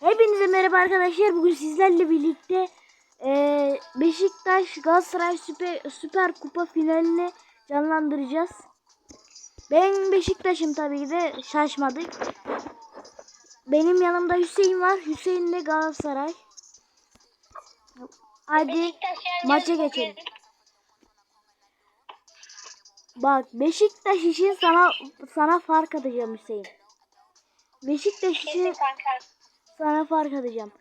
Hepinize merhaba arkadaşlar. Bugün sizlerle birlikte eee, Beşiktaş Galatasaray Süper, Süper Kupa finalini canlandıracağız. Ben Beşiktaş'ım tabii ki de şaşmadık. Benim yanımda Hüseyin var. Hüseyin de Galatasaray. Hadi maça geçelim. Bak Beşiktaş için sana sana fark atacağım Hüseyin. Beşiktaş için. Sana fark atacağım.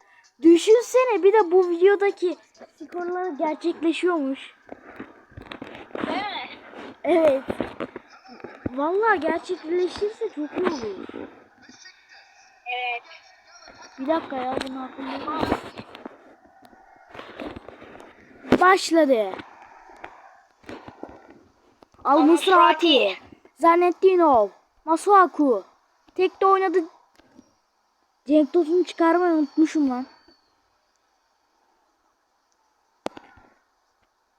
Düşünsene bir de bu videodaki skorlar gerçekleşiyormuş. Değil mi? Evet. Vallahi gerçekleşirse çok iyi olur. Evet. Bir dakika ya bunu değil. Başladı. Al Musrati. Zanettinov. Masuaku. Tek de oynadı. Cenk Tosun'u çıkarmayı unutmuşum lan.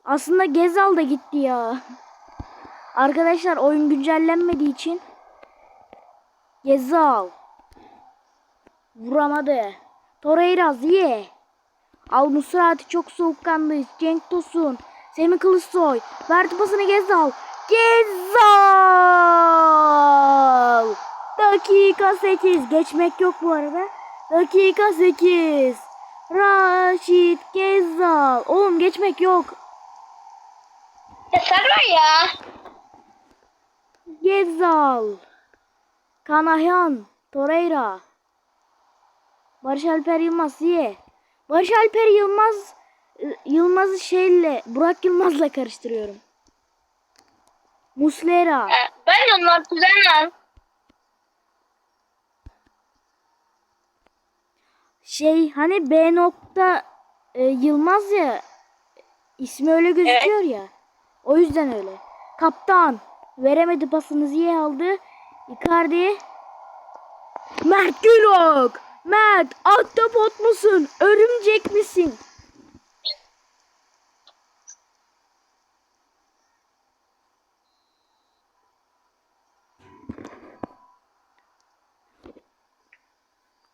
Aslında Gezal da gitti ya. Arkadaşlar oyun güncellenmediği için Gezal vuramadı. Torreira Ziye. Al Musrati çok soğukkanlı. Cenk Tosun. Semih Kılıçsoy. Verdi pasını Gezal. Gezal. Dakika 8. Geçmek yok bu arada. Dakika 8. Raşit Gezal. Oğlum geçmek yok. Ya var ya. Gezal. Kanahyan. Torreira. Barış Alper Yılmaz Ziye. Barış Alper Yılmaz Yılmaz'ı şeyle Burak Yılmaz'la karıştırıyorum. Muslera. Ha, Ben onlar kuzenler. Şey hani B nokta e, Yılmaz ya ismi öyle gözüküyor ya. O yüzden öyle. Kaptan veremedi pasını Ziye aldı. Icardi Mert Gülok. Mert ahtapot musun? Örümcek misin?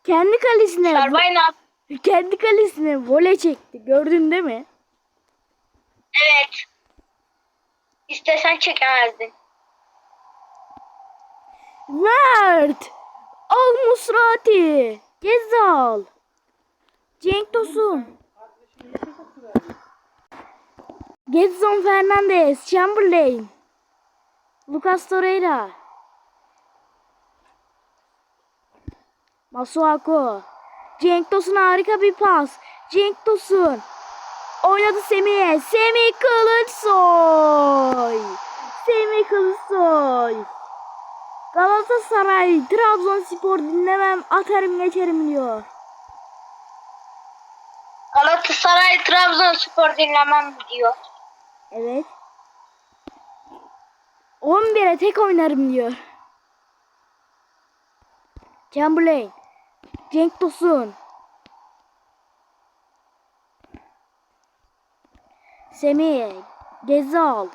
Kendi kalesine Şarbay ne yaptı? kendi kalesine voley çekti. Gördün değil mi? Evet. İstesen çekemezdin. Mert! Al Musrati! Gezal! Cenk Tosun! Gedson Fernandez, Chamberlain, Lucas Torreira, Masuaku, Cenk Tosun harika bir pas. Cenk Tosun oynadı Semih'e. Semih Kılıçsoy! Semih Kılıçsoy! Galatasaray, Trabzonspor dinlemem, atarım geçerim diyor. Galatasaray Trabzonspor dinlemem diyor. Evet. 11'e tek oynarım diyor. Chamberlain. Cenk Tosun. Semih. Gezal.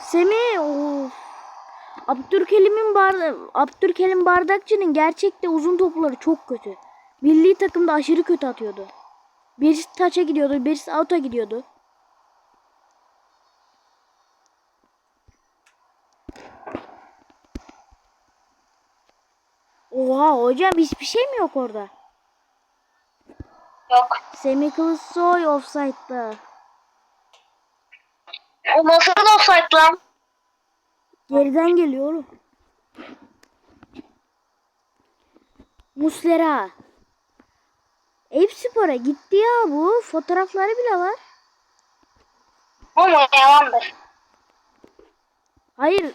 Semih. Of. Abdülkerim'in bar Abdülkerim Bardakçı'nın gerçekte uzun topları çok kötü. Milli takımda aşırı kötü atıyordu. Birisi taça gidiyordu, birisi out'a gidiyordu. Oha hocam hiçbir şey mi yok orada? Yok. Semih Kılıçsoy offside'da. O nasıl offside lan? Geriden geliyor oğlum. Muslera. Eyüp Spor'a gitti ya bu. Fotoğrafları bile var. Ama yalandır. Hayır.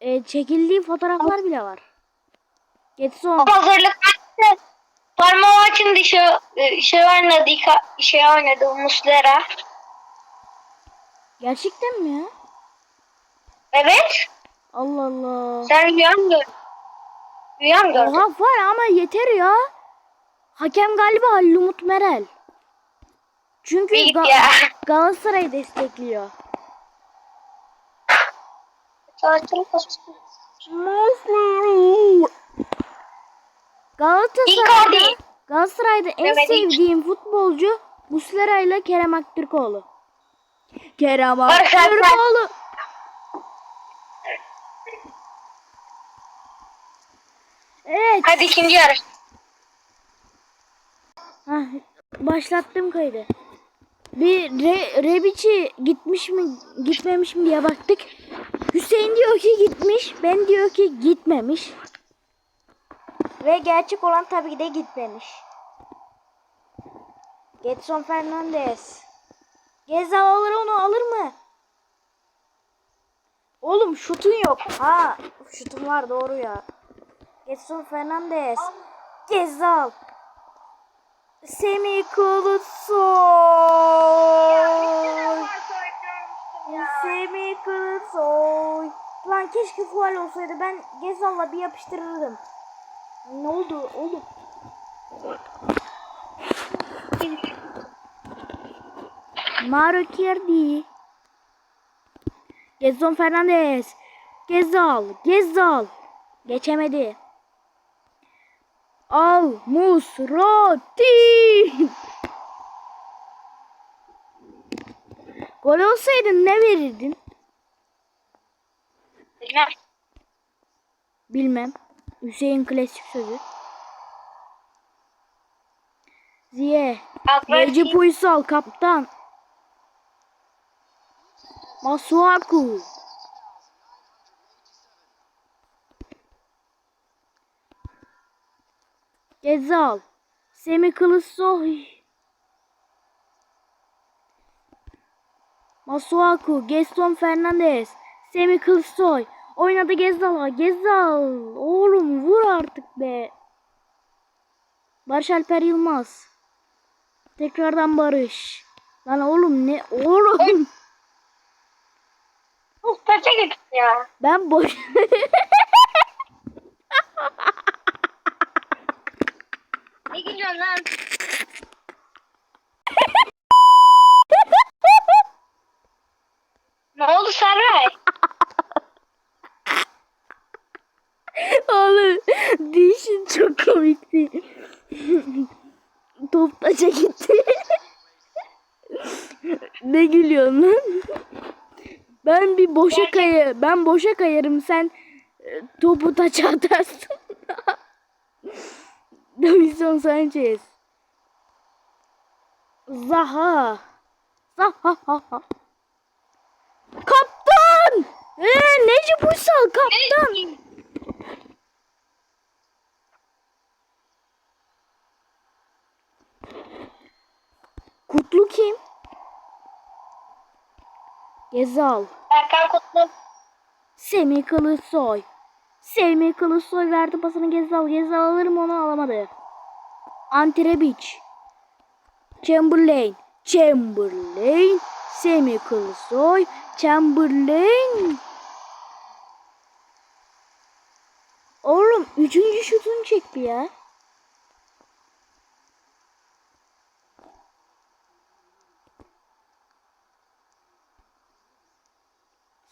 E, çekildiği fotoğraflar bile var. Getson. Hazırlık maçı. Parma maçın dışı şey oynadı. Şey oynadı Muslera. Gerçekten mi ya? Evet. Allah Allah. Sen rüya mı gördün? Rüya mı gördün? Oha var ama yeter ya. Hakem galiba Halil Umut Merel. Çünkü git Ga- ya. Galatasaray'ı destekliyor. Tatil Galatasaray'da, Icardi. Galatasaray'da en Mehmet İlk. sevdiğim futbolcu Muslera ile Kerem Aktürkoğlu. Kerem Barış Alper. Aktürkoğlu. Evet. Hadi ikinci yarış. Hah, başlattım kaydı. Bir Re, Rebiç'i gitmiş mi gitmemiş mi diye baktık. Hüseyin diyor ki gitmiş. Ben diyor ki gitmemiş. Ve gerçek olan tabii ki de gitmemiş. Getson Fernandez. Gezal alır onu alır mı? Oğlum şutun yok. Ha şutun var doğru ya. Getson Fernandez. Gezal. Semih Kılıçsoy. Semih Kılıçsoy. Lan keşke fual olsaydı ben Gezal'la bir yapıştırırdım. Ne oldu oğlum? Mauro Icardi. Gezon Fernandez. Gezal. Gezal. Geçemedi. Al Musrati. Gol olsaydın ne verirdin? Bilmem. Bilmem. Hüseyin klasik sözü. Ziye. Recep Uysal kaptan. Masuaku. Gezal. Semih Kılıçsoy. Masuaku. Gaston Fernandez. Semih Kılıçsoy. Oynadı Gezal'a. Gezal. Oğlum vur artık be. Barış Alper Yılmaz. Tekrardan Barış. Lan oğlum ne? Oğlum. Oh, taça gittin ya. Ben boş. Ne gülüyorsun lan? ne oldu Serray? oğlum dişin çok komikti. Taça gitti. ne gülüyorsun lan? Ben bir boşa kayı, ben boşa kayarım sen e, topu taça atarsın. Davison Sanchez. Zaha. Zaha. Kaptan! Ee, Necip Uysal kaptan. Kutlu kim? Gezal. Erkan Kutlu. Semih Kılıçsoy. Semih Kılıçsoy verdi pasını Gezal. Gezal alır mı onu alamadı. Ante Rebic. Chamberlain. Chamberlain. Semih Kılıçsoy. Chamberlain. Oğlum üçüncü şutunu çekti ya.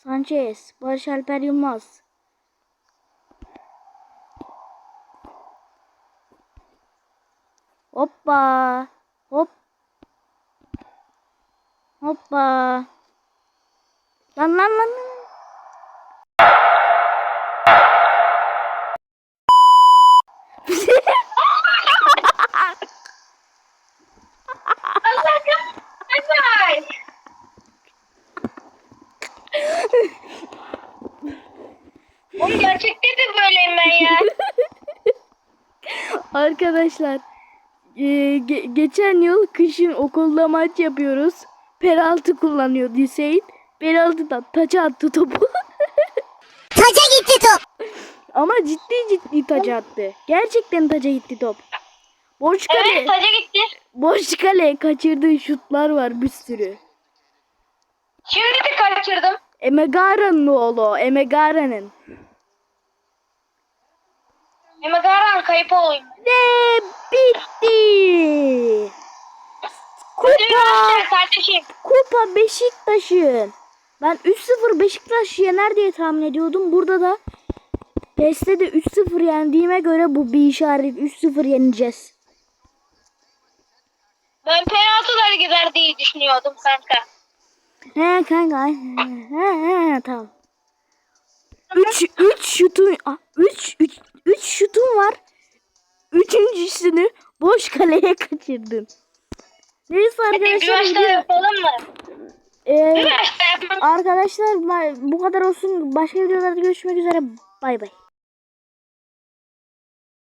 Sanchez, Barış Alper Yılmaz. Hoppa. Hop. Hoppa. Lan lan lan. lan. Oğlum gerçekte de böyleyim ben ya. Arkadaşlar e, ge- geçen yıl kışın okulda maç yapıyoruz. Penaltı kullanıyordu Hüseyin. Penaltıdan taça attı topu. Taca gitti top. Ama ciddi ciddi taca attı. Gerçekten taca gitti top. Boş kale, Evet taca gitti. boş kale kaçırdığı şutlar var bir sürü. Şimdi de kaçırdım. Emegara'nın oğlu, Emegara'nın. Emagaran kayıp olayım. Ve bitti. Kupa. Kardeşim. kupa Beşiktaş'ın. Ben 3-0 Beşiktaş yener diye tahmin ediyordum. Burada da Teste de 3-0 yendiğime göre bu bir işaret. 3-0 yeneceğiz. Ben penaltılara gider diye düşünüyordum kanka. He kanka. aynen. He he tamam. 3 3 şutun 3 3 3 şutun var. Üçüncüsünü boş kaleye kaçırdın. Neyse bir arkadaşlar. video- yapalım mı? Ee, Bir arkadaşlar bu kadar olsun. Başka videolarda görüşmek üzere. Bay bay.